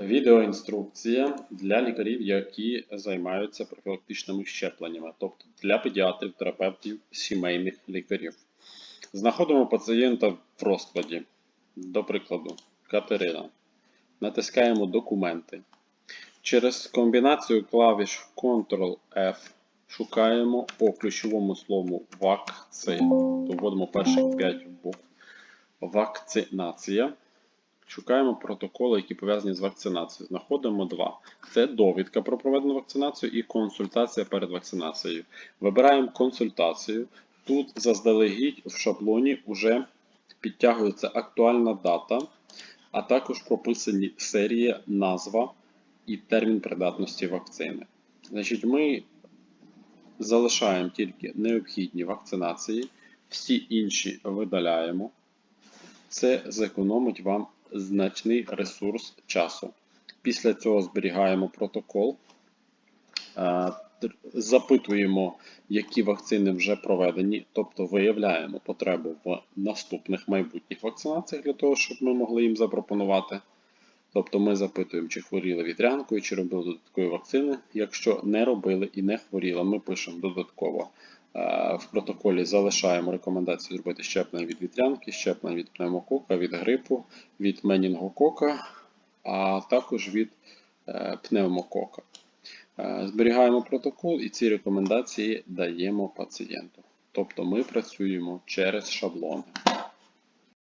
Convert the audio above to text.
Відеоінструкція для лікарів, які займаються профілактичними щепленнями, тобто для педіатрів, терапевтів, сімейних лікарів. Знаходимо пацієнта в розкладі. До прикладу, Катерина. Натискаємо документи. Через комбінацію клавіш Ctrl-F шукаємо по ключовому слову вакци. Вводимо перших 5 букв. Вакцинація. Шукаємо протоколи, які пов'язані з вакцинацією. Знаходимо два. Це довідка про проведену вакцинацію і консультація перед вакцинацією. Вибираємо консультацію. Тут заздалегідь в шаблоні вже підтягується актуальна дата, а також прописані серія, назва і термін придатності вакцини. Значить, ми залишаємо тільки необхідні вакцинації, всі інші видаляємо. Це зекономить вам значний ресурс часу. Після цього зберігаємо протокол, е, запитуємо, які вакцини вже проведені, тобто виявляємо потребу в наступних майбутніх вакцинаціях для того, щоб ми могли їм запропонувати. Тобто ми запитуємо, чи хворіли вітрянкою, чи робили додаткові вакцини. Якщо не робили і не хворіли, ми пишемо додатково в протоколі залишаємо рекомендацію зробити щеплення від вітрянки, щеплення від пневмокока, від грипу, від менінгокока, а також від е, пневмокока. Е, Зберігаємо протокол і ці рекомендації даємо пацієнту. Тобто ми працюємо через шаблони.